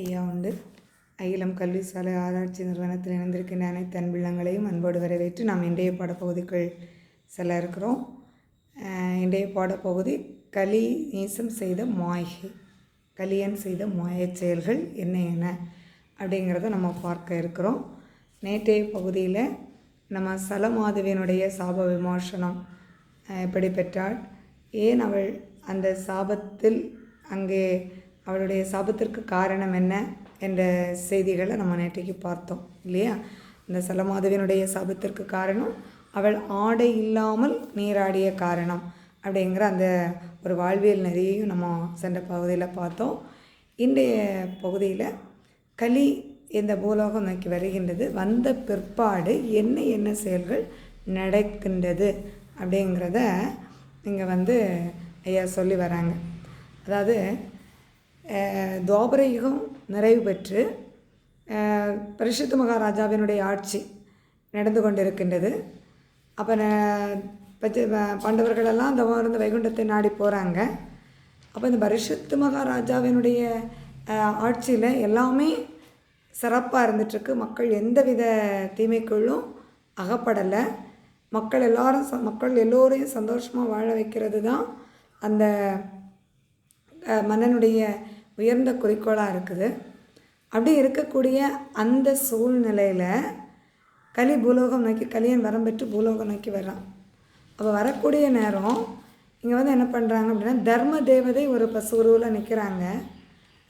ஐயா உண்டு அகிலம் கல்வி சாலை ஆராய்ச்சி நிறுவனத்தில் இணைந்திருக்கின்ற அனைத்து அன்பிள்ளங்களையும் அன்போடு வரவேற்று நாம் இன்றைய பாடப்பகுதிக்குள் செல்ல இருக்கிறோம். இன்றைய பாடப்பகுதி கலி நீசம் செய்த மாயை கலியன் செய்த மாயச் செயல்கள் என்ன என்ன அப்படிங்கிறத நம்ம பார்க்க இருக்கிறோம். நேற்றைய பகுதியில் நம்ம சலமாதுவினுடைய சாப விமோசனம் எப்படி பெற்றாள்? ஏன் அவள் அந்த சாபத்தில் அங்கே அவளுடைய சாபத்திற்கு காரணம் என்ன என்ற செய்திகளை நம்ம நேற்றைக்கு பார்த்தோம் இல்லையா? இந்த சலமாதவியனுடைய சாபத்திற்கு காரணம் அவள் ஆடை இல்லாமல் நீராடிய காரணம் அப்படிங்கிற அந்த ஒரு வாழ்வியல் நெறியையும் நம்ம சென்ற பகுதியில் பார்த்தோம். இன்றைய பகுதியில் கலி இந்த பூலோகம் நோக்கி வருகின்றது. வந்த பிற்பாடு என்ன என்ன செயல்கள் நடக்கின்றது அப்படிங்கிறத இங்கே வந்து ஐயா சொல்லி வராங்க. அதாவது துவாபரயுகம் நிறைவு பெற்று பரிசுத்த மகாராஜாவினுடைய ஆட்சி நடந்து கொண்டிருக்கின்றது. அப்போ பச்ச பாண்டவர்களெல்லாம் அந்த இருந்து வைகுண்டத்தை நாடி போகிறாங்க அப்போ இந்த பரிசுத்த மகாராஜாவினுடைய ஆட்சியில் எல்லாமே சிறப்பாக இருந்துகிட்ருக்கு மக்கள் எந்தவித தீமைக்குள்ளும் அகப்படலை. மக்கள் எல்லாரும் ச மக்கள் எல்லோரையும் சந்தோஷமாக வாழ வைக்கிறது தான் அந்த மன்னனுடைய உயர்ந்த குறிக்கோளாக இருக்குது. அப்படி இருக்கக்கூடிய அந்த சூழ்நிலையில் கலி பூலோகம் நோக்கி கலியன் வரம் பெற்று பூலோகம் நோக்கி வர்றான். அப்போ வரக்கூடிய நேரம் இங்கே வந்து என்ன பண்ணுறாங்க அப்படின்னா தர்ம தேவதை ஒரு பசு உருவில் நிற்கிறாங்க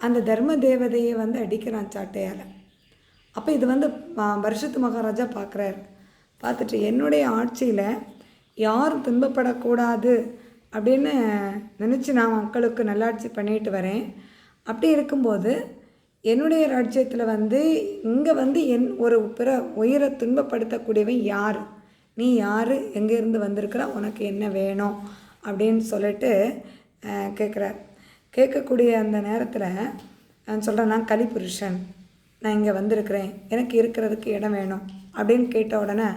அந்த தர்ம தேவதையை வந்து அடிக்கிறான் சாட்டையால். அப்போ இது வந்து வருஷத்து மகாராஜா பார்க்குறாரு பார்த்துட்டு என்னுடைய ஆட்சியில் யாரும் துன்பப்படக்கூடாது அப்படின்னு நினச்சி நான் மக்களுக்கு நல்லாட்சி பண்ணிட்டு வரேன். அப்படி இருக்கும்போது என்னுடைய ராஜ்யத்தில் வந்து இங்கே வந்து என் ஒரு பிற உயிரை துன்பப்படுத்தக்கூடியவன் யார்? நீ யார்? எங்கேருந்து வந்திருக்கிற? உனக்கு என்ன வேணும்? அப்படின்னு சொல்லிட்டு கேட்குறார் கேட்கக்கூடிய அந்த நேரத்தில் நான் சொல்கிறேன் நான் கலிபுருஷன். நான் இங்கே வந்திருக்கிறேன். எனக்கு இருக்கிறதுக்கு இடம் வேணும். அப்படின்னு கேட்ட உடனே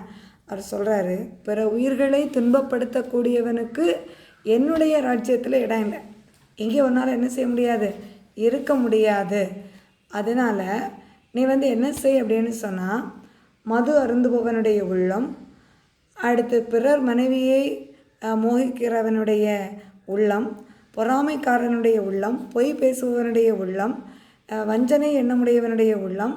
அவர் சொல்கிறாரு பிற உயிர்களை துன்பப்படுத்தக்கூடியவனுக்கு என்னுடைய ராஜ்யத்தில் இடம் இல்லை. இங்கே உன்னால் என்ன செய்ய முடியாது? இருக்க முடியாது. அதனால் நீ வந்து என்ன செய் அப்படின்னு சொன்னால் மது அருந்துபவனுடைய உள்ளம் அடுத்து பிறர் மனைவியை மோகிக்கிறவனுடைய உள்ளம் பொறாமைக்காரனுடைய உள்ளம் பொய் பேசுபவனுடைய உள்ளம் வஞ்சனை எண்ணமுடையவனுடைய உள்ளம்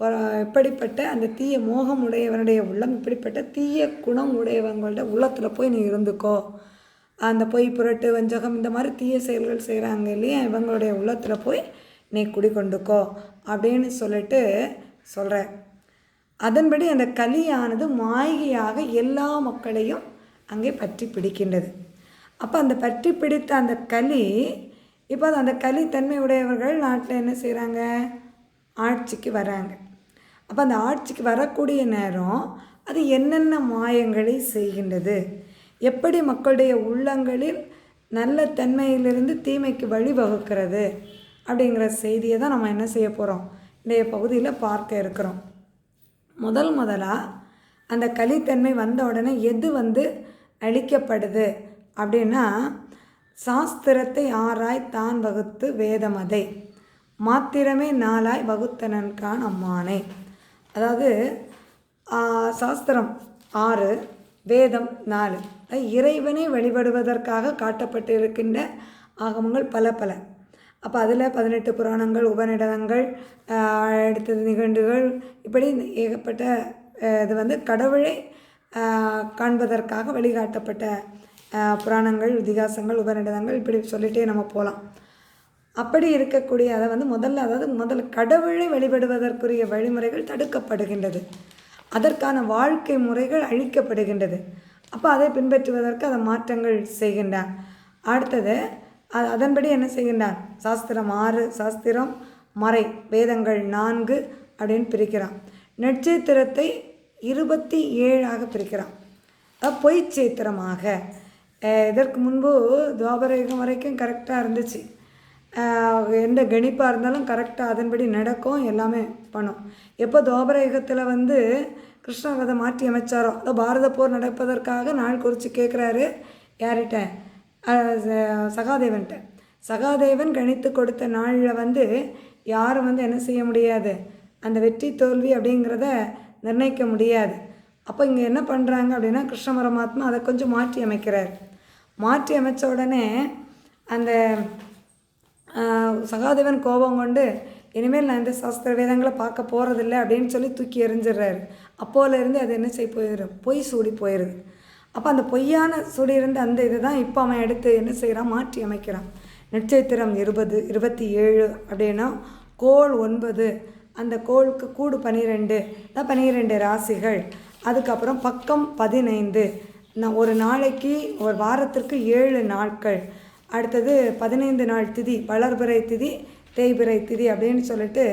பொ- இப்படிப்பட்ட அந்த தீய மோகம் உடையவனுடைய உள்ளம் இப்படிப்பட்ட தீய குணம் உடையவங்களோட உள்ளத்தில் போய் நீ இருந்துக்கோ. அந்த பொய் புரட்டு வஞ்சகம் இந்த மாதிரி தீய செயல்கள் செய்கிறாங்க இல்லையா? இவங்களுடைய உள்ளத்தில் போய் நீ குடிக்கொண்டுக்கோ அப்படின்னு சொல்லிட்டு சொல்கிற அதன்படி அந்த கலியானது மாயையாக எல்லா மக்களையும் அங்கே பற்றி பிடிக்கின்றது. அப்போ அந்த பற்றி பிடித்த அந்த கலி இப்போ அந்த கலி தன்மை உடையவர்கள் நாட்டில் என்ன செய்கிறாங்க ஆட்சிக்கு வராங்க. அப்போ அந்த ஆட்சிக்கு வரக்கூடிய நேரம் அது என்னென்ன மாயங்களை செய்கின்றது? எப்படி மக்களுடைய உள்ளங்களில் நல்ல தன்மையிலிருந்து தீமைக்கு வழிவகுக்கிறது அப்படிங்கிற செய்தியை தான் நம்ம என்ன செய்ய போகிறோம் இன்றைய பகுதியில் பார்க்க இருக்கிறோம். முதல் முதலாக அந்த கலித்தன்மை வந்த உடனே எது வந்து அழிக்கப்படுது அப்படின்னா சாஸ்திரத்தை ஆராய் தான் வகுத்து வேதமதை மாத்திரமே நாளாய் வகுத்தனன்கான் அம்மானே அதாவது சாஸ்திரம் ஆறு வேதம் நாலு. இறைவனை வழிபடுவதற்காக காட்டப்பட்டு இருக்கின்ற ஆகமங்கள் பல பல. அப்போ அதில் பதினெட்டு புராணங்கள் உபநிடதங்கள் அடுத்தது நிகண்டுகள். இப்படி ஏகப்பட்ட இது வந்து கடவுளை காண்பதற்காக வழிகாட்டப்பட்ட புராணங்கள் இதிகாசங்கள் உபநிடதங்கள் இப்படி சொல்லிகிட்டே நம்ம போகலாம் அப்படி இருக்கக்கூடிய அதை வந்து முதல்ல அதாவது முதல்ல கடவுளை வழிபடுவதற்குரிய வழிமுறைகள் தடுக்கப்படுகின்றது. அதற்கான வாழ்க்கை முறைகள் அழிக்கப்படுகின்றது. அப்போ அதை பின்பற்றுவதற்கு அதை மாற்றங்கள் செய்கின்றார். அடுத்தது அதன்படி என்ன செய்கின்றார்? சாஸ்திரம் ஆறு சாஸ்திரம் மறை வேதங்கள் நான்கு அப்படின்னு பிரிக்கிறான். நட்சத்திரத்தை இருபத்தி ஏழாக பிரிக்கிறான். பொய்ச்சேத்திரமாக இதற்கு முன்பு துவாபரயுகம் வரைக்கும் கரெக்டாக இருந்துச்சு. எந்த கணிப்பாக இருந்தாலும் கரெக்டாக அதன்படி நடக்கும் எல்லாமே பண்ணும். எப்போ துவாபர யுகத்தில் வந்து கிருஷ்ணர் அதை மாற்றி அமைச்சாரோ அதோ பாரத போர் நடப்பதற்காக நாள் குறித்து கேட்குறாரு யார்கிட்ட? சகாதேவன்கிட்ட சகாதேவன் கணித்து கொடுத்த நாளில் வந்து யாரும் வந்து என்ன செய்ய முடியாது. அந்த வெற்றி தோல்வி அப்படிங்கிறத நிர்ணயிக்க முடியாது. அப்போ இங்கே என்ன பண்ணுறாங்க அப்படின்னா கிருஷ்ண பரமாத்மா அதை கொஞ்சம் மாற்றி அமைக்கிறார். மாற்றி அமைச்ச உடனே அந்த சகாதேவன் கோபம் கொண்டு இனிமேல் நான் இந்த சாஸ்திர வேதங்களை பார்க்க போகிறதில்ல அப்படின்னு சொல்லி தூக்கி எறிஞ்சிடுறாரு. அப்போலேருந்து அது என்ன செய்ய போயிடும் பொய் சூடி போயிடுது அப்போ அந்த பொய்யான சூடி இருந்த அந்த இது தான் இப்போ அவன் எடுத்து என்ன செய்கிறான் மாற்றி அமைக்கிறான். நட்சத்திரம் இருபது இருபத்தி ஏழு அப்படின்னா கோள் ஒன்பது அந்த கோளுக்கு கூடு பனிரெண்டு. தான் பனிரெண்டு ராசிகள். அதுக்கப்புறம் பக்கம் பதினைந்து. நான் ஒரு நாளைக்கு ஒரு வாரத்திற்கு ஏழு நாட்கள். அடுத்தது பதினைந்து நாள் திதி வளர்பிறை திதி தேய்பிறை திதி அப்படின்னு சொல்லிட்டு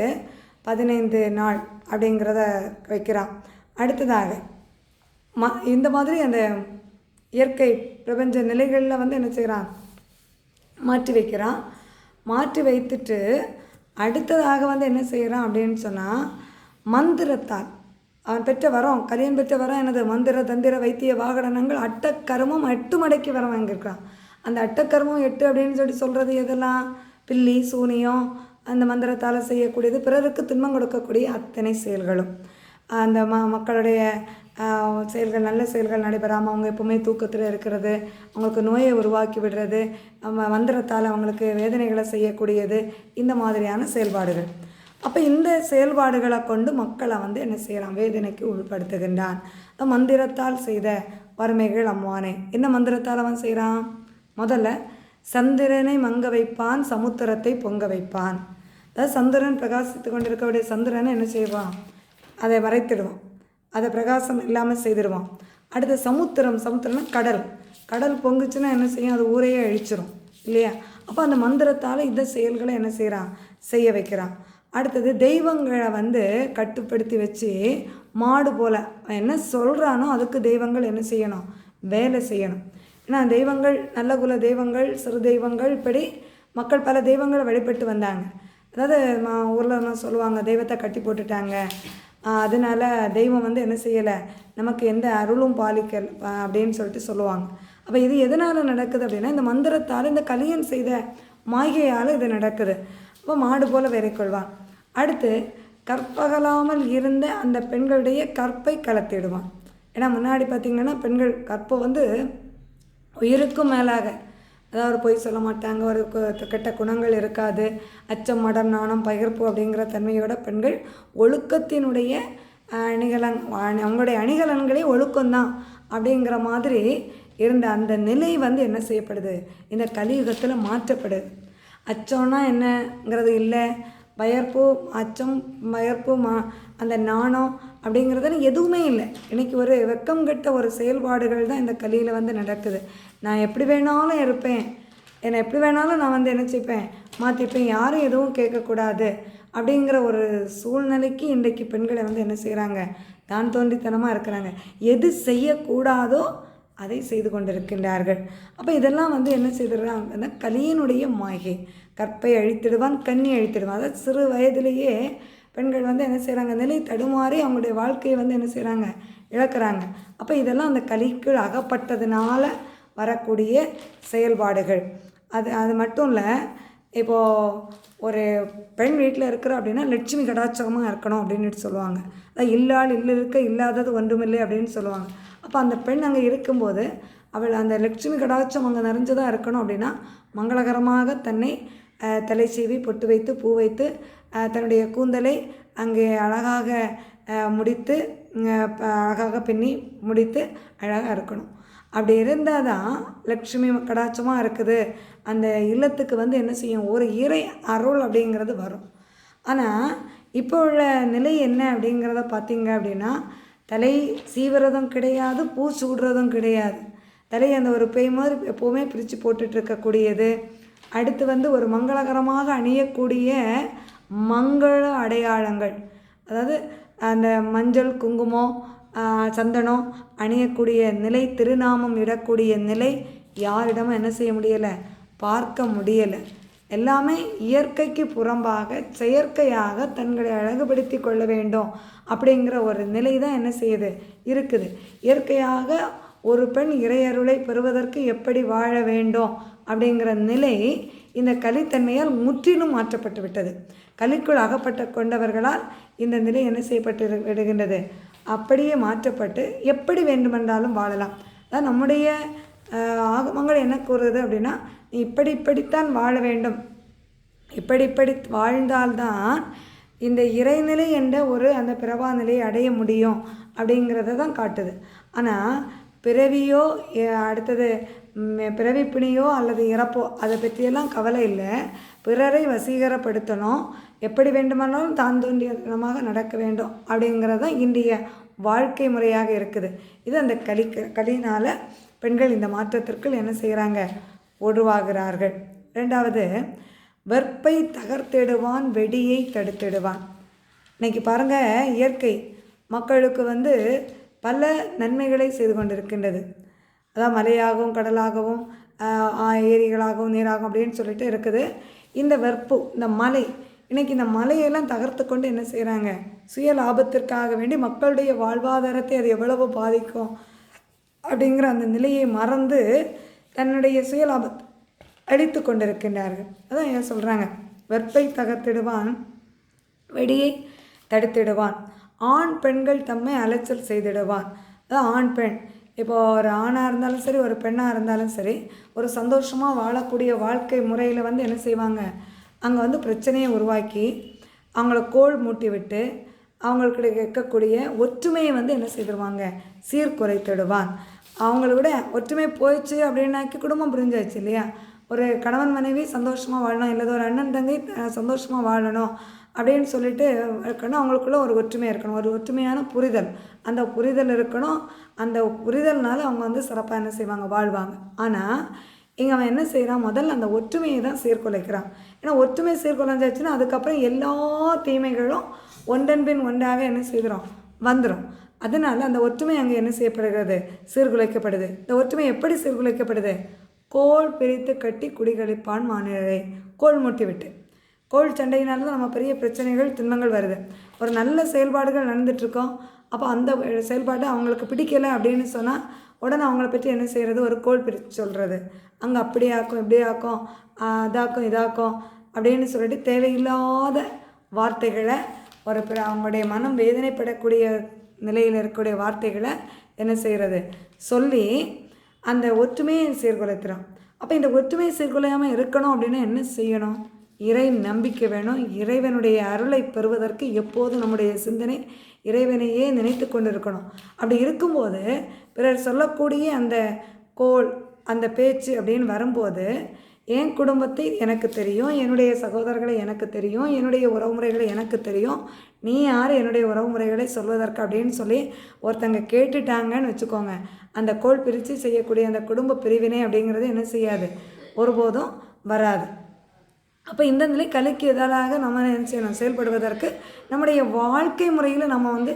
பதினைந்து நாள் அப்படிங்கிறத வைக்கிறான் அடுத்ததாக ம இந்த மாதிரி அந்த இயற்கை பிரபஞ்ச நிலைகளில் வந்து என்ன செய்கிறான் மாற்றி வைக்கிறான் மாற்றி வைத்துட்டு அடுத்ததாக வந்து என்ன செய்கிறான் அப்படின்னு சொன்னால் மந்திரத்தால் அவன் பெற்ற வரம் கலியன் பெற்ற வரம் எனது மந்திர தந்திர வைத்திய வாகனங்கள் அட்டக்கரமும் எட்டு மடக்கி வரம் வாங்கியிருக்கான் அந்த அட்டக்கருமம் எட்டு அப்படின்னு சொல்லி சொல்கிறது எதெல்லாம்? பில்லி சூனியம் அந்த மந்திரத்தால் செய்யக்கூடியது பிறருக்கு துன்பம் கொடுக்கக்கூடிய அத்தனை செயல்களும். அந்த ம மக்களுடைய செயல்கள் நல்ல செயல்கள் நடைபெறாமல் அவங்க எப்பவுமே தூக்கத்தில் இருக்கிறது அவங்களுக்கு நோயை உருவாக்கி விடுறது நம்ம மந்திரத்தால் அவங்களுக்கு வேதனைகளை செய்யக்கூடியது இந்த மாதிரியான செயல்பாடுகள். அப்போ இந்த செயல்பாடுகளை கொண்டு மக்களை வந்து என்ன செய்கிறான் வேதனைக்கு உட்படுத்துகின்றான். மந்திரத்தால் செய்த வறுமைகள் அம்மானே. என்ன மந்திரத்தால் அவன் செய்கிறான் முதல்ல சந்திரனை மங்க வைப்பான் சமுத்திரத்தை பொங்க வைப்பான். அதாவது சந்திரன் பிரகாசித்து கொண்டிருக்கக்கூடிய சந்திரனை என்ன செய்வான்? அதை மறைத்திடுவான் அதை பிரகாசம் இல்லாமல் செய்திடுவான். அடுத்த சமுத்திரம் சமுத்திரம்னா கடல். கடல் பொங்குச்சுன்னா என்ன செய்யும்? அது ஊரையே அழிச்சிரும். இல்லையா? அப்போ அந்த மந்திரத்தால் இந்த செயல்களை என்ன செய்கிறான் செய்ய வைக்கிறான். அடுத்தது தெய்வங்களை வந்து கட்டுப்படுத்தி வச்சு மாடு போல் என்ன சொல்கிறானோ அதுக்கு தெய்வங்கள் என்ன செய்யணும்? வேலை செய்யணும். ஏன்னா தெய்வங்கள் நல்ல குல தெய்வங்கள் சிறு தெய்வங்கள் இப்படி மக்கள் பல தெய்வங்களை வழிபட்டு வந்தாங்க. அதாவது ஊரில் ஊர்ல சொல்லுவாங்க தெய்வத்தை கட்டி போட்டுட்டாங்க. அதனால் அதனால தெய்வம் வந்து என்ன செய்யலை? நமக்கு எந்த அருளும் பாலிக்கல் அப்படின்னு சொல்லிட்டு சொல்லுவாங்க. அப்போ இது எதனால் நடக்குது அப்படின்னா இந்த மந்திரத்தால் இந்த கலியன் செய்த மாயையால் இது நடக்குது. அப்போ மாடு போல் வேலை கொள்வான் அடுத்து கற்பகலாமல் இருந்த அந்த பெண்களுடைய கற்பை கலத்திடுவான். ஏன்னா முன்னாடி பார்த்திங்கன்னா பெண்கள் கற்பை வந்து உயிருக்கும் மேலாக. அதாவது பொய் சொல்ல மாட்டாங்க. ஒரு கு- கெட்ட குணங்கள் இருக்காது. அச்சம் மடம் நாணம் பகிர்ப்பு அப்படிங்கிற தன்மையோட பெண்கள் ஒழுக்கத்தினுடைய அணிகலன் அவங்களுடைய அணிகலன்களே ஒழுக்கம்தான் அப்படிங்கிற மாதிரி இருந்த அந்த நிலை வந்து என்ன செய்யப்படுது? இந்த கலியுகத்தில் மாற்றப்படுது. அச்சம்னா என்னங்கிறது இல்லை. பயர்ப்பு அச்சம் பயர்ப்பு மா அந்த நாணம் அப்படிங்கிறதுன்னு எதுவுமே இல்லை. இன்றைக்கி ஒரு வெக்கம் கெட்ட ஒரு செயல்பாடுகள் தான் இந்த கலியில் வந்து நடக்குது. நான் எப்படி வேணாலும் இருப்பேன். என்னை எப்படி வேணாலும் நான் வந்து என்ன செய்ப்பேன்? மாற்றிப்பேன் யாரும் எதுவும் கேட்கக்கூடாது அப்படிங்கிற ஒரு சூழ்நிலைக்கு இன்றைக்கு பெண்களை வந்து என்ன செய்கிறாங்க தான் தோன்றித்தனமாக இருக்கிறாங்க. எது செய்யக்கூடாதோ அதை செய்து கொண்டிருக்கின்றார்கள். அப்போ இதெல்லாம் வந்து என்ன செய்திருக்காங்கன்னா கலியினுடைய மாயை கற்பை அழித்திடுவான் கண்ணி அழித்திடுவான். அதாவது சிறு வயதிலேயே பெண்கள் வந்து என்ன செய்கிறாங்க நிலை தடுமாறி அவங்களுடைய வாழ்க்கையை வந்து என்ன செய்கிறாங்க இழக்கிறாங்க. அப்போ இதெல்லாம் அந்த கலிக்குள் அகப்பட்டதுனால வரக்கூடிய செயல்பாடுகள். அது அது மட்டும் இல்லை இப்போது ஒரு பெண் வீட்டில் இருக்கிற அப்படின்னா லட்சுமி கடாட்சகமாக இருக்கணும் அப்படின்னு சொல்லுவாங்க. அதான் இல்லாள் இல்லை இருக்க இல்லாதது ஒன்றுமில்லை அப்படின்னு சொல்லுவாங்க. அப்போ அந்த பெண் அங்கே இருக்கும்போது அவள் அந்த லட்சுமி கடாட்சம் அங்கே நிறைஞ்சதாக இருக்கணும் அப்படின்னா மங்களகரமாக தன்னை தலை சீவி பொட்டு வைத்து பூ வைத்து தன்னுடைய கூந்தலை அங்கே அழகாக முடித்து ப- அழகாக பின்னி முடித்து அழகாக இருக்கணும். அப்படி இருந்தால் தான் லக்ஷ்மி கடாட்சமாக இருக்குது. அந்த இல்லத்துக்கு வந்து என்ன செய்யும்? ஒரு இறை அருள் அப்படிங்கிறது வரும். ஆனால் இப்போ உள்ள நிலை என்ன அப்படிங்கிறத பார்த்தீங்க அப்படின்னா தலை சீவுறதும் கிடையாது பூ சூடுறதும் கிடையாது. தலை அந்த ஒரு பேய் மாதிரி எப்போவுமே பிரித்து போட்டுட்டு இருக்கக்கூடியது. அடுத்து வந்து ஒரு மங்களகரமாக அணியக்கூடிய மங்கள அடையாளங்கள். அதாவது அந்த மஞ்சள் குங்குமம் சந்தனம் அணியக்கூடிய நிலை திருநாமம் இடக்கூடிய நிலை யாரிடமும் என்ன செய்ய முடியலை? பார்க்க முடியலை. எல்லாமே இயற்கைக்கு புறம்பாக செயற்கையாக தங்களை அழகுபடுத்தி கொள்ள வேண்டும் அப்படிங்கிற ஒரு நிலை தான் என்ன செய்யுது? இருக்குது. இயற்கையாக ஒரு பெண் இறையருளை பெறுவதற்கு எப்படி வாழ வேண்டும் அப்படிங்கிற நிலை இந்த கலித்தன்மையால் முற்றிலும் மாற்றப்பட்டு விட்டது கலிக்குள் அகப்பட்ட கொண்டவர்களால் இந்த நிலை என்ன செய்யப்பட்டு விடுகின்றது? அப்படியே மாற்றப்பட்டு எப்படி வேண்டுமென்றாலும் வாழலாம். அதான் நம்முடைய ஆகமங்கள் என்ன கூறுது அப்படின்னா நீ இப்படி இப்படித்தான் வாழ வேண்டும். இப்படி இப்படி வாழ்ந்தால்தான் இந்த இறைநிலை என்ற ஒரு அந்த பிறவா நிலையை அடைய முடியும் அப்படிங்கிறத தான் காட்டுது. ஆனால் பிறவியோ அடுத்தது பிறவி பிணியோ அல்லது இறப்போ அதை பற்றியெல்லாம் கவலை இல்லை. பிறரை வசீகரப்படுத்தணும். எப்படி வேண்டுமானாலும் தான் தோன்றியமாக நடக்க வேண்டும் அப்படிங்கிறது தான் இன்றைய வாழ்க்கை முறையாக இருக்குது. இது அந்த களி களினால் பெண்கள் இந்த மாற்றத்திற்குள் என்ன செய்கிறாங்க? உருவாகிறார்கள் ரெண்டாவது வெற்பை தகர்த்திடுவான் வெடியை தடுத்திடுவான். இன்றைக்கி பாருங்கள் இயற்கை மக்களுக்கு வந்து பல நன்மைகளை செய்து கொண்டிருக்கின்றது. அதான் மலையாகவும் கடலாகவும் ஆ- ஏரிகளாகவும் நீராகவும் அப்படின்னு சொல்லிட்டு இருக்குது. இந்த வெற்பு இந்த மலை இன்னைக்கு இந்த மலையெல்லாம் தகர்த்து கொண்டு என்ன செய்கிறாங்க சுய லாபத்திற்காக வேண்டி மக்களுடைய வாழ்வாதாரத்தை அது எவ்வளவு பாதிக்கும் அப்படிங்கிற அந்த நிலையை மறந்து தன்னுடைய சுய லாபத்தை அழித்து கொண்டிருக்கின்றார்கள். அதான் ஏன் சொல்கிறாங்க வெற்பை தகர்த்திடுவான் வெடியை தடுத்திடுவான். ஆண் பெண்கள் தம்மை அலைச்சல் செய்திடுவான். அதான் ஆண் பெண். இப்போது ஒரு ஆணாக இருந்தாலும் சரி ஒரு பெண்ணாக இருந்தாலும் சரி ஒரு சந்தோஷமாக வாழக்கூடிய வாழ்க்கை முறையில் வந்து என்ன செய்வாங்க? அங்கே வந்து பிரச்சனையை உருவாக்கி அவங்கள கோல் மூட்டி விட்டு அவங்களுக்கு இருக்கக்கூடிய ஒற்றுமையை வந்து என்ன செய்திருவாங்க? சீர்குறைத்திடுவான் அவங்கள விட ஒற்றுமை போயிடுச்சு அப்படின்னாக்கி குடும்பம் புரிஞ்சாச்சு இல்லையா? ஒரு கணவன் மனைவி சந்தோஷமாக வாழணும் இல்லை ஒரு அண்ணன் தங்கை சந்தோஷமாக வாழணும் அப்படின்னு சொல்லிட்டு இருக்கணும். அவங்களுக்குள்ள ஒரு ஒற்றுமை இருக்கணும். ஒரு ஒற்றுமையான புரிதல். அந்த புரிதல் இருக்கணும். அந்த புரிதல்னால அவங்க வந்து சிறப்பாக என்ன செய்வாங்க? வாழ்வாங்க. ஆனால் இங்கே அவன் என்ன செய்கிறான் முதல்ல அந்த ஒற்றுமையை தான் சீர்குலைக்கிறான். ஏன்னா ஒற்றுமை சீர்குலைஞ்சாச்சுன்னா அதுக்கப்புறம் எல்லா தீமைகளும் ஒன்றன்பின் ஒன்றாக என்ன செய்கிறோம் வந்துடும் அதனால அந்த ஒற்றுமை அங்கே என்ன செய்யப்படுகிறது? சீர்குலைக்கப்படுது. இந்த ஒற்றுமை எப்படி சீர்குலைக்கப்படுது? கோல் பிரித்து கட்டி குடிகளிப்பான் மாநிலரை கோல் மூட்டி விட்டு கோல் சண்டையினால தான் நம்ம பெரிய பிரச்சனைகள் துன்பங்கள் வருது. ஒரு நல்ல செயல்பாடுகள் நடந்துட்டுருக்கோம். அப்போ அந்த செயல்பாடு அவங்களுக்கு பிடிக்கலை அப்படின்னு சொன்னால் உடனே அவங்கள பற்றி என்ன செய்கிறது ஒரு கோல் பிரித்து சொல்கிறது அங்கே அப்படி ஆக்கும் இப்படி ஆக்கும் அதாக்கும் இதாக்கும் அப்படின்னு சொல்லிட்டு தேவையில்லாத வார்த்தைகளை ஒரு பிற அவங்களுடைய மனம் வேதனைப்படக்கூடிய நிலையில் இருக்கக்கூடிய வார்த்தைகளை என்ன செய்கிறது சொல்லி அந்த ஒற்றுமையை சீர்குலைத்துறோம் அப்போ இந்த ஒற்றுமையை சீர்குலையாமல் இருக்கணும் அப்படின்னா என்ன செய்யணும்? இறை நம்பிக்கை வேணும். இறைவனுடைய அருளை பெறுவதற்கு எப்போதும் நம்முடைய சிந்தனை இறைவனையே நினைத்து கொண்டு இருக்கணும் அப்படி இருக்கும்போது பிறர் சொல்லக்கூடிய அந்த கோல் அந்த பேச்சு அப்படின்னு வரும்போது என் குடும்பத்தை எனக்கு தெரியும் என்னுடைய சகோதரர்களை எனக்கு தெரியும் என்னுடைய உறவுமுறைகளை எனக்கு தெரியும் நீ யார் என்னுடைய உறவுமுறைகளை சொல்வதற்கு அப்படின்னு சொல்லி ஒருத்தங்க கேட்டுட்டாங்கன்னு வச்சுக்கோங்க. அந்த கோல் பிரித்து செய்யக்கூடிய அந்த குடும்ப பிரிவினை அப்படிங்கிறது என்ன செய்யாது? ஒருபோதும் வராது. அப்போ இந்த நிலை கலைக்கு எதிராக நம்ம என்ன செய்யணும்? செயல்படுவதற்கு நம்முடைய வாழ்க்கை முறையில் நம்ம வந்து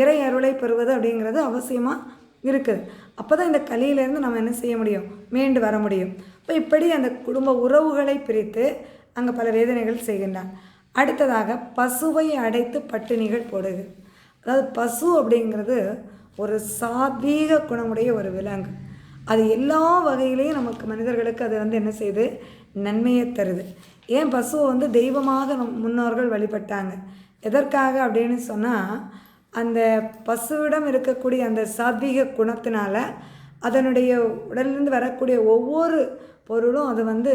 இறை அருளை பெறுவது அப்படிங்கிறது அவசியமாக இருக்குது. அப்போ தான் இந்த கலியிலேருந்து நம்ம என்ன செய்ய முடியும்? மீண்டு வர முடியும். இப்போ இப்படி அந்த குடும்ப உறவுகளை பிரித்து அங்கே பல வேதனைகள் செய்கின்றான். அடுத்ததாக பசுவை அடைத்து பட்டினிகள் போடுது. அதாவது பசு அப்படிங்கிறது ஒரு சாத்வீக குணமுடைய ஒரு விலங்கு. அது எல்லா வகையிலையும் நமக்கு மனிதர்களுக்கு அது வந்து என்ன செய்யுது நன்மையை தருது. ஏன் பசுவை வந்து தெய்வமாக நம் முன்னோர்கள் வழிபட்டாங்க? எதற்காக அப்படின்னு சொன்னால் அந்த பசுவிடம் இருக்கக்கூடிய அந்த சாத்வீக குணத்தினால அதனுடைய உடலிருந்து வரக்கூடிய ஒவ்வொரு பொருளும் அது வந்து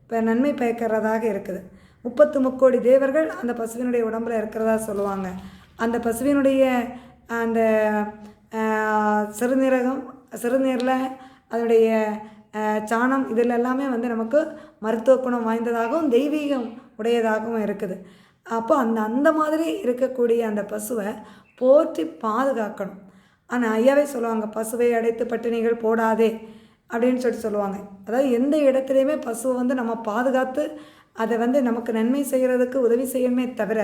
இப்போ நன்மை பயக்கிறதாக இருக்குது. முப்பத்து முக்கோடி தேவர்கள் அந்த பசுவினுடைய உடம்பில் இருக்கிறதா சொல்லுவாங்க. அந்த பசுவினுடைய அந்த சிறுநீரகம் சிறுநீரில் அதனுடைய சாணம் இதில் எல்லாமே வந்து நமக்கு மருத்துவ குணம் வாய்ந்ததாகவும் தெய்வீகம் உடையதாகவும் இருக்குது. அப்போ அந்த அந்த மாதிரி இருக்கக்கூடிய அந்த பசுவை போற்றி பாதுகாக்கணும். ஆனால் ஐயாவே சொல்லுவாங்க பசுவை அடைத்து பட்டினிகள் போடாதே அப்படின்னு சொல்லிட்டு சொல்லுவாங்க. அதாவது எந்த இடத்துலையுமே பசுவை வந்து நம்ம பாதுகாத்து அதை வந்து நமக்கு நன்மை செய்கிறதுக்கு உதவி செய்யணுமே தவிர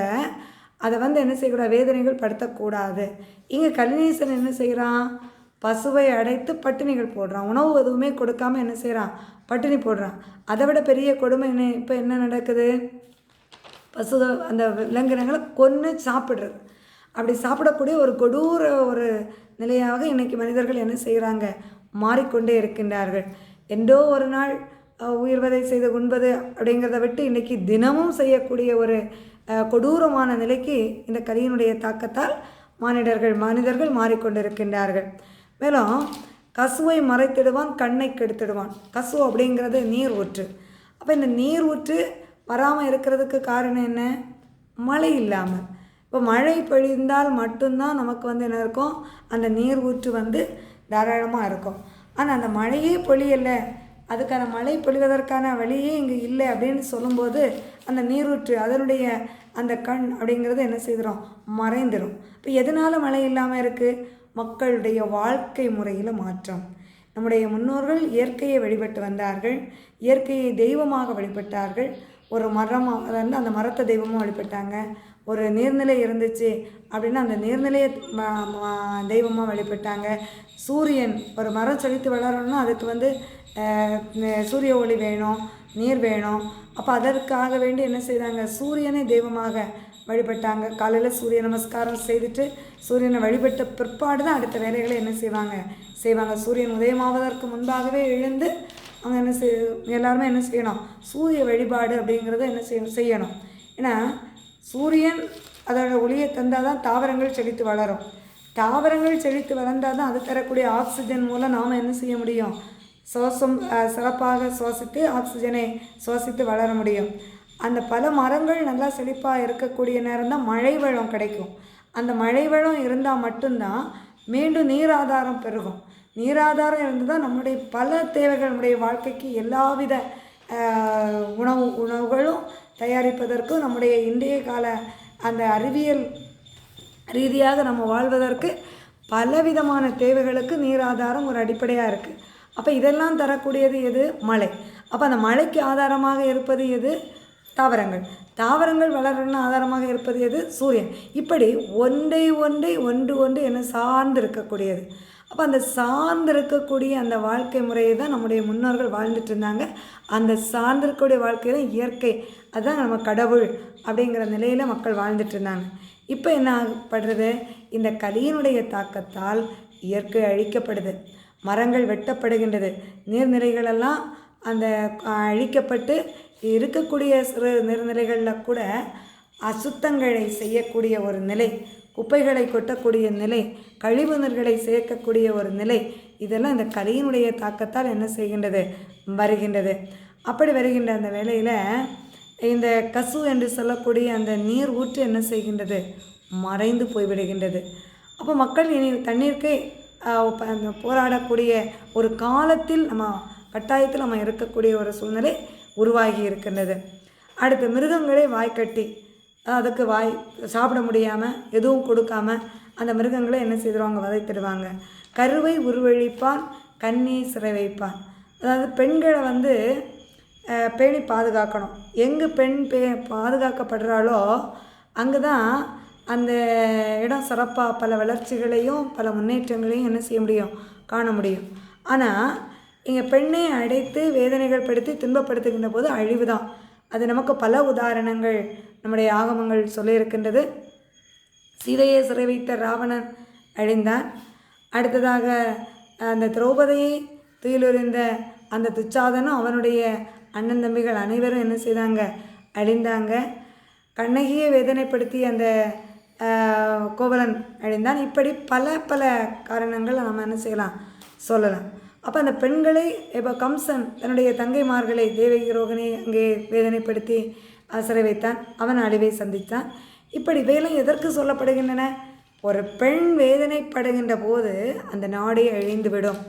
அதை வந்து என்ன செய்யக்கூடாது வேதனைகள் படுத்தக்கூடாது. இங்கே கலினேசன் என்ன செய்கிறான் பசுவை அடைத்து பட்டினிகள் போடுறான். உணவு எதுவுமே கொடுக்காம என்ன செய்கிறான் பட்டினி போடுறான். அதை விட பெரிய கொடுமை என்ன இப்போ என்ன நடக்குது? பசு அந்த விலங்கினங்களை கொன்று சாப்பிட்றது. அப்படி சாப்பிடக்கூடிய ஒரு கொடூர ஒரு நிலையாக இன்னைக்கு மனிதர்கள் என்ன செய்கிறாங்க மாறிக்கொண்டே இருக்கின்றார்கள். என்றோ ஒரு நாள் உயிர்வதை செய்து உண்பது அப்படிங்கிறத விட்டு இன்றைக்கி தினமும் செய்யக்கூடிய ஒரு கொடூரமான நிலைக்கு இந்த கலியினுடைய தாக்கத்தால் மானிடர்கள் மனிதர்கள் மாறிக்கொண்டிருக்கின்றார்கள். மேலும் கசுவை மறைத்திடுவான் கண்ணை கெடுத்திடுவான். கசு அப்படிங்கிறது நீர் ஊற்று. அப்போ இந்த நீர் ஊற்று வராமல் இருக்கிறதுக்கு காரணம் என்ன? மழை இல்லாமல் இப்போ மழை பொழிந்தால் மட்டும்தான் நமக்கு வந்து என்ன இருக்கும்? அந்த நீர் ஊற்று வந்து தாராளமாக இருக்கும். ஆனால் அந்த மழையே பொழியலை அதுக்கான மழை பொழிவதற்கான வழியே இங்கே இல்லை அப்படின்னு சொல்லும்போது அந்த நீரூற்று அதனுடைய அந்த கண் அப்படிங்கிறது என்ன செய்கிறோம் மறைந்துடும் இப்போ எதனால் மழை இல்லாமல் இருக்குது மக்களுடைய வாழ்க்கை முறையில் மாற்றம். நம்முடைய முன்னோர்கள் இயற்கையை வழிபட்டு வந்தார்கள். இயற்கையை தெய்வமாக வழிபட்டார்கள். ஒரு மரம் வந்து அந்த மரத்தை தெய்வமாக வழிபட்டாங்க. ஒரு நீர்நிலை இருந்துச்சு அப்படின்னா அந்த நீர்நிலையை தெய்வமாக வழிபட்டாங்க. சூரியன் ஒரு மரம் செழித்து வளரணும்னா அதுக்கு வந்து சூரிய ஒளி வேணும் நீர் வேணும். அப்போ அதற்காக வேண்டி என்ன செய்தாங்க? சூரியனை தெய்வமாக வழிபட்டாங்க. காலையில் சூரிய நமஸ்காரம் செய்துட்டு சூரியனை வழிபட்ட பிற்பாடு தான் அடுத்த வேலைகளை என்ன செய்வாங்க? செய்வாங்க. சூரியன் உதயமாவதற்கு முன்பாகவே எழுந்து அவங்க என்ன செய் எல்லாருமே என்ன செய்யணும்? சூரிய வழிபாடு அப்படிங்கிறத என்ன செய்யணும் செய்யணும். ஏன்னா சூரியன் அதோட ஒளியை தந்தால் தான் தாவரங்கள் செழித்து வளரும். தாவரங்கள் செழித்து வளர்ந்தால் தான் அது தரக்கூடிய ஆக்சிஜன் மூலம் நாம் என்ன செய்ய முடியும்? சுவாசம் சிறப்பாக சுவாசித்து ஆக்சிஜனை சுவாசித்து வளர முடியும். அந்த பல மரங்கள் நல்லா செழிப்பாக இருக்கக்கூடிய நேரம் தான் மழை வளம் கிடைக்கும். அந்த மழை வளம் இருந்தால் மட்டும்தான் மீண்டும் நீர் ஆதாரம் பெருகும். நீராதாரம் இருந்து தான் நம்முடைய பல தேவைகள் நம்முடைய வாழ்க்கைக்கு எல்லாவித உணவு உணவுகளும் தயாரிப்பதற்கும் நம்முடைய இன்றைய கால அந்த அறிவியல் ரீதியாக நம்ம வாழ்வதற்கு பலவிதமான தேவைகளுக்கு நீர் ஆதாரம் ஒரு அடிப்படையாக இருக்குது அப்போ இதெல்லாம் தரக்கூடியது எது? மழை. அப்போ அந்த மழைக்கு ஆதாரமாக இருப்பது எது? தாவரங்கள். தாவரங்கள் வளரணும்னு ஆதாரமாக இருப்பது எது? சூரியன். இப்படி ஒன்றை ஒன்றை ஒன்று ஒன்று என்ன சார்ந்து இருக்கக்கூடியது அப்போ அந்த சார்ந்து இருக்கக்கூடிய அந்த வாழ்க்கை முறையை தான் நம்முடைய முன்னோர்கள் வாழ்ந்துட்டு இருந்தாங்க. அந்த சார்ந்திருக்கக்கூடிய வாழ்க்கை தான் இயற்கை. அதுதான் நம்ம கடவுள் அப்படிங்கிற நிலையில் மக்கள் வாழ்ந்துட்டு இருந்தாங்க. இப்போ என்ன ஆகப்படுறது? இந்த கலியினுடைய தாக்கத்தால் இயற்கை அழிக்கப்படுது. மரங்கள் வெட்டப்படுகின்றது. நீர்நிலைகளெல்லாம் அந்த அழிக்கப்பட்டு இருக்கக்கூடிய சிறு நீர்நிலைகளில் கூட அசுத்தங்களை செய்யக்கூடிய ஒரு நிலை குப்பைகளை கொட்டக்கூடிய நிலை கழிவு நீர்களை சேர்க்கக்கூடிய ஒரு நிலை இதெல்லாம் இந்த கலியினுடைய தாக்கத்தால் என்ன செய்கின்றது? வருகின்றது. அப்படி வருகின்ற அந்த வேளையில் இந்த கசு என்று சொல்லக்கூடிய அந்த நீர் ஊற்று என்ன செய்கின்றது? மறைந்து போய்விடுகின்றது. அப்போ மக்கள் இனி தண்ணீருக்கு அந்த போராடக்கூடிய ஒரு காலத்தில் நம்ம கட்டாயத்தில் நம்ம இருக்கக்கூடிய ஒரு சூழ்நிலை உருவாகி இருக்கின்றது. அடுத்து மிருகங்களே வாய்க்கட்டி அதுக்கு வாய் சாப்பிட முடியாமல் எதுவும் கொடுக்காம அந்த மிருகங்களை என்ன செய்திருவாங்க? வதைத்திடுவாங்க. கருவை உருவழிப்பான் கண்ணி சிறை வைப்பான். அதாவது பெண்களை வந்து பேணி பாதுகாக்கணும். எங்கே பெண் பே பாதுகாக்கப்படுறாளோ அங்கே தான் அந்த இடம் சிறப்பாக பல வளர்ச்சிகளையும் பல முன்னேற்றங்களையும் என்ன செய்ய முடியும்? காண முடியும். ஆனால் இங்கே பெண்ணை அடைத்து வேதனைகள் படுத்தி துன்பப்படுத்துகின்ற போது அழிவு தான் அது நமக்கு பல உதாரணங்கள் நம்முடைய ஆகமங்கள் சொல்லியிருக்கின்றது. சீதையை சிறை வைத்த ராவணன் அழிந்தான். அடுத்ததாக அந்த திரௌபதியை துயிலுறிந்த அந்த துச்சாதனும் அவனுடைய அண்ணன் தம்பிகள் அனைவரும் என்ன செய்தாங்க? அழிந்தாங்க. கண்ணகியை வேதனைப்படுத்தி அந்த கோவலன் அழிந்தான். இப்படி பல பல காரணங்கள் நம்ம என்ன செய்யலாம்? சொல்லலாம். அப்போ அந்த பெண்களை இப்போ கம்சன் தன்னுடைய தங்கைமார்களை தேவகி ரோகிணி அங்கே வேதனைப்படுத்தி சிறை வைத்தான் அவன் அழிவை சந்தித்தான். இப்படி வேலை எதற்கு சொல்லப்படுகின்றன? ஒரு பெண் வேதனைப்படுகின்ற போது அந்த நாடே அழிந்து விடும்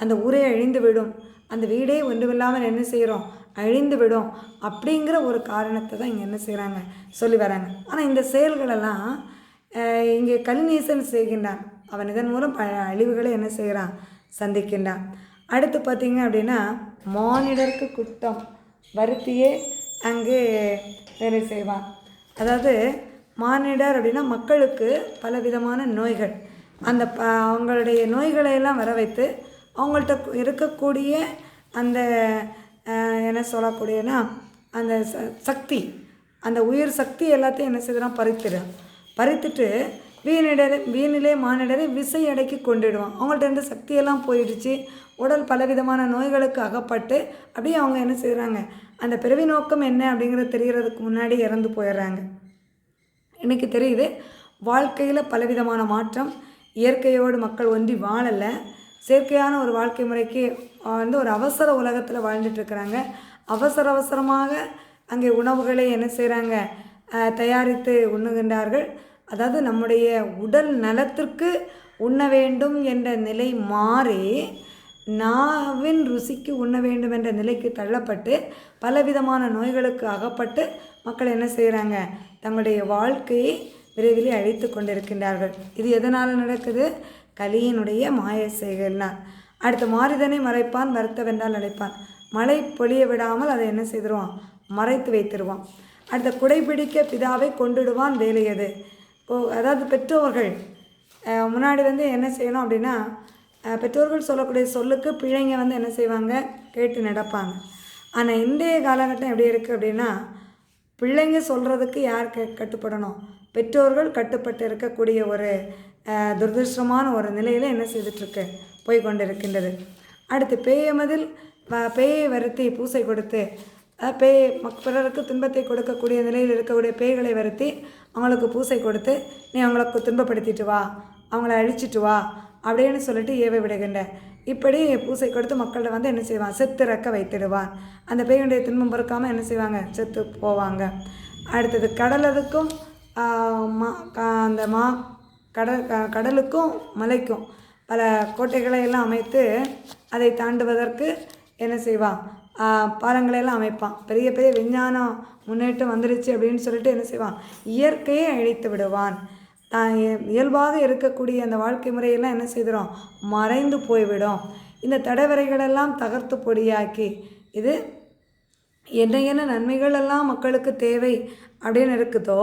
அந்த ஊரே அழிந்து விடும் அந்த வீடே ஒன்றுமில்லாமல் என்ன செய்கிறோம்? அழிந்து விடும் அப்படிங்கிற ஒரு காரணத்தை தான் இங்கே என்ன செய்கிறாங்க? சொல்லி வராங்க. ஆனால் இந்த செயல்களெல்லாம் இங்கே கலிநீசன் செய்கின்றான். அவன் இதன் மூலம் பல அழிவுகளை என்ன செய்கிறான்? சந்திக்கின்றான். அடுத்து பார்த்திங்க அப்படின்னா மானிடருக்கு குற்றம். வருத்தியே அங்கே வேலை செய்வான். அதாவது மானிடர் அப்படின்னா மக்களுக்கு பல விதமான நோய்கள். அந்த ப அவங்களுடைய நோய்களை எல்லாம் வர வைத்து அவங்கள்ட்ட இருக்கக்கூடிய அந்த என்ன சொல்லக்கூடியனா அந்த ச சக்தி அந்த உயிர் சக்தி எல்லாத்தையும் என்ன செய்கிறான் பறித்துடும் பறித்துட்டு வீணிடர் வீணிலே மானிடரை விசை அடக்கி கொண்டுடுவான். அவங்கள்ட்ட இருந்து சக்தியெல்லாம் போயிடுச்சு. உடல் பலவிதமான நோய்களுக்கு அகப்பட்டு அப்படியே அவங்க என்ன செய்கிறாங்க அந்த பிறவி நோக்கம் என்ன அப்படிங்கிறது தெரிகிறதுக்கு முன்னாடி இறந்து போயிடுறாங்க எனக்கு தெரியுது. வாழ்க்கையில் பலவிதமான மாற்றம். இயற்கையோடு மக்கள் ஒன்றி வாழலை. செயற்கையான ஒரு வாழ்க்கை முறைக்கு வந்து ஒரு அவசர உலகத்தில் வாழ்ந்துட்டுருக்குறாங்க அவசர அவசரமாக அங்கே உணவுகளை என்ன செய்கிறாங்க தயாரித்து உண்ணுகின்றார்கள். அதாவது நம்முடைய உடல் நலத்திற்கு உண்ண வேண்டும் என்ற நிலை மாறி நாவின் ருசிக்கு உண்ண வேண்டும் என்ற நிலைக்கு தள்ளப்பட்டு பலவிதமான நோய்களுக்கு அகப்பட்டு மக்கள் என்ன செய்கிறாங்க தங்களுடைய வாழ்க்கையை விரைவில் அழித்து கொண்டிருக்கின்றார்கள். இது எதனால் நடக்குது? கலியினுடைய மாய செய்கள்னால் அடுத்து மாறிதனை மறைப்பான் வருத்தவென்றால் அழைப்பான். மழை பொழிய விடாமல் அதை என்ன செய்திருவான்? மறைத்து வைத்திருவான். அடுத்த குடைபிடிக்க பிதாவை கொண்டுடுவான் வேலையது ஓ அதாவது பெற்றோர்கள் முன்னாடி வந்து என்ன செய்யணும் அப்படின்னா பெற்றோர்கள் சொல்லக்கூடிய சொல்லுக்கு பிள்ளைங்க வந்து என்ன செய்வாங்க? கேட்டு நடப்பாங்க. ஆனால் இன்றைய காலகட்டம் எப்படி இருக்குது அப்படின்னா பிள்ளைங்க சொல்கிறதுக்கு யார் க கட்டுப்படணும்? பெற்றோர்கள் கட்டுப்பட்டு இருக்கக்கூடிய ஒரு துரதிருஷ்டமான ஒரு நிலையில் என்ன செய்துட்ருக்கு? போய் கொண்டிருக்கின்றது. அடுத்து பேயமதில் பேயை வருத்தி பூசை கொடுத்து பேய் மக் பிறருக்கு துன்பத்தை கொடுக்கக்கூடிய நிலையில் இருக்கக்கூடிய பேய்களை வருத்தி அவங்களுக்கு பூசை கொடுத்து நீ அவங்களுக்கு துன்பப்படுத்திட்டு வா அவங்கள அழிச்சிட்டு வா அப்படின்னு சொல்லிட்டு ஏவ விடுகின்ற. இப்படி பூசை கொடுத்து மக்கள்கிட்ட வந்து என்ன செய்வான்? செத்து இறக்க வைத்திடுவான். அந்த பேயுடைய துன்பம் பொறுக்காமல் என்ன செய்வாங்க? செத்து போவாங்க. அடுத்தது கடலதுக்கும் மா அந்த மா கடல் க- கடலுக்கும் மலைக்கும் பல கோட்டைகளை எல்லாம் அமைத்து அதை தாண்டுவதற்கு என்ன செய்வான்? பாலங்களை எல்லாம் அமைப்பான். பெரிய பெரிய விஞ்ஞானம் முன்னேற்றம் வந்துருச்சு அப்படின்னு சொல்லிட்டு என்ன செய்வான்? இயற்கையை அழித்து விடுவான். நான் இயல்பாக இருக்கக்கூடிய அந்த வாழ்க்கை முறையெல்லாம் என்ன செய்திடும் மறைந்து போய்விடும். இந்த தடவரைகளெல்லாம் தகர்த்து பொடியாக்கி இது என்ன என்ன நன்மைகள் எல்லாம் மக்களுக்கு தேவை அப்படின்னு இருக்குதோ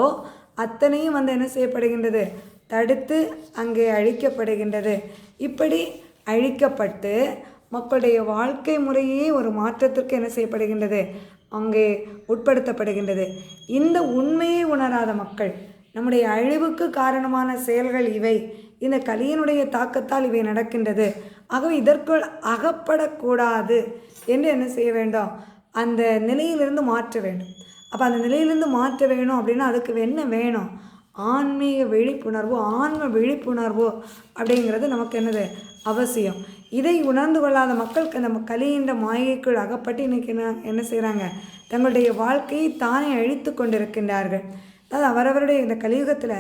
அத்தனையும் வந்து என்ன செய்யப்படுகின்றது? தடுத்து அங்கே அழிக்கப்படுகின்றது. இப்படி அழிக்கப்பட்டு மக்களுடைய வாழ்க்கை முறையே ஒரு மாற்றத்திற்கு என்ன செய்யப்படுகின்றது? அங்கே உட்படுத்தப்படுகின்றது. இந்த உண்மையை உணராத மக்கள் நம்முடைய அழிவுக்கு காரணமான செயல்கள் இவை. இந்த கலியினுடைய தாக்கத்தால் இவை நடக்கின்றது. ஆகவே இதற்குள் அகப்படக்கூடாது என்று என்ன செய்ய வேண்டும்? அந்த நிலையிலிருந்து மாற்ற வேண்டும். அப்போ அந்த நிலையிலிருந்து மாற்ற வேணும் அப்படின்னா அதுக்கு என்ன வேணும்? ஆன்மீக விழிப்புணர்வு ஆன்ம விழிப்புணர்வு அப்படிங்கிறது நமக்கு என்னது? அவசியம். இதை உணர்ந்து கொள்ளாத மக்களுக்கு அந்த கலியின்ற மாயைக்குள் அகப்பட்டு இன்னைக்கு என்ன என்ன செய்கிறாங்க தங்களுடைய வாழ்க்கையை தானே அழித்து கொண்டிருக்கின்றார்கள். அதாவது அவரவருடைய இந்த கலியுகத்தில்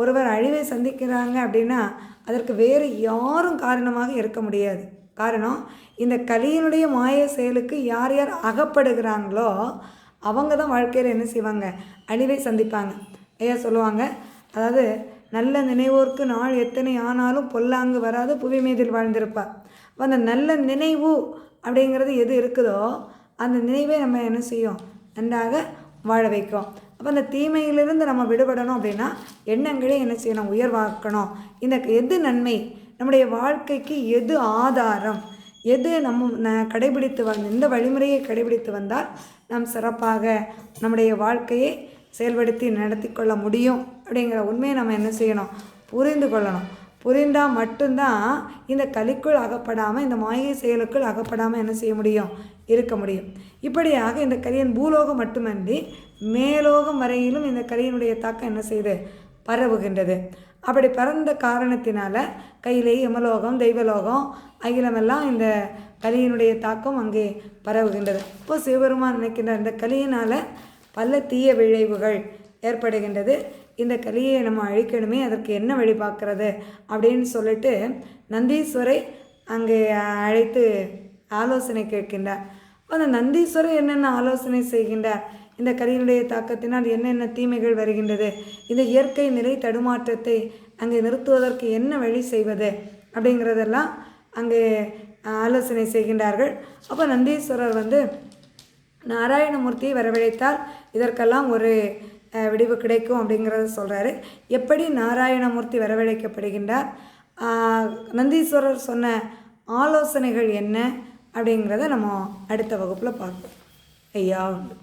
ஒருவர் அழிவை சந்திக்கிறாங்க அப்படின்னா அதற்கு வேறு யாரும் காரணமாக இருக்க முடியாது. காரணம் இந்த கலியினுடைய மாய செயலுக்கு யார் யார் அகப்படுகிறாங்களோ அவங்க தான் வாழ்க்கையில் என்ன செய்வாங்க? அழிவை சந்திப்பாங்க. ஐயா சொல்லுவாங்க அதாவது நல்ல நினைவோர்க்கு நாள் எத்தனை ஆனாலும் பொல்லாங்கு வராது புவி மீதில் வாழ்ந்திருப்பார். அப்போ அந்த நல்ல நினைவு அப்படிங்கிறது எது இருக்குதோ அந்த நினைவே நம்ம என்ன செய்யும்? நன்றாக வாழ வைக்கும். அப்போ அந்த தீமையிலிருந்து நம்ம விடுபடணும் அப்படின்னா எண்ணங்களே என்ன செய்யணும்? உயர்வாக்கணும். இந்த எது நன்மை? நம்முடைய வாழ்க்கைக்கு எது ஆதாரம்? எது நம்ம கடைபிடித்து வந்த இந்த வழிமுறையை கடைபிடித்து வந்தால் நாம் சிறப்பாக நம்முடைய வாழ்க்கையை செயல்படுத்தி நடத்தி கொள்ள முடியும் அப்படிங்கிற உண்மையை நம்ம என்ன செய்யணும்? புரிந்து கொள்ளணும். புரிந்தால் மட்டும்தான் இந்த கலிக்குள் அகப்படாமல் இந்த மாயை செயலுக்குள் அகப்படாமல் என்ன செய்ய முடியும்? இருக்க முடியும். இப்படியாக இந்த கலியின் பூலோகம் மட்டுமன்றி மேலோகம் வரையிலும் இந்த கலியினுடைய தாக்கம் என்ன செய்யுது பரவுகின்றது. அப்படி பறந்த காரணத்தினால கையிலே யமலோகம் தெய்வலோகம் அகிலமெல்லாம் இந்த கலியினுடைய தாக்கம் அங்கே பரவுகின்றது. இப்போ சிவபெருமான் நினைக்கின்ற இந்த கலியினால் பல தீய விளைவுகள் ஏற்படுகின்றது. இந்த கலியை நம்ம அழிக்கணுமே அதற்கு என்ன வழி பார்க்குறது? அப்படின்னு சொல்லிட்டு நந்தீஸ்வரை அங்கே அழைத்து ஆலோசனை கேட்கின்றார். அந்த நந்தீஸ்வரர் என்னென்ன ஆலோசனை செய்கின்றார்? இந்த கலியினுடைய தாக்கத்தினால் என்னென்ன தீமைகள் வருகின்றது? இந்த இயற்கை நிலை தடுமாற்றத்தை அங்கே நிறுத்துவதற்கு என்ன வழி செய்வது? அப்படிங்கிறதெல்லாம் அங்கே ஆலோசனை செய்கின்றார்கள். அப்போ நந்தீஸ்வரர் வந்து நாராயணமூர்த்தியை வரவழைத்தால் இதற்கெல்லாம் ஒரு விடிவு கிடைக்கும் அப்படிங்கிறத சொல்கிறாரு எப்படி நாராயணமூர்த்தி வரவழைக்கப்படுகின்றார்? நந்தீஸ்வரர் சொன்ன ஆலோசனைகள் என்ன அப்படிங்கிறத நம்ம அடுத்த வகுப்பில் பார்ப்போம். ஐயா. உண்டு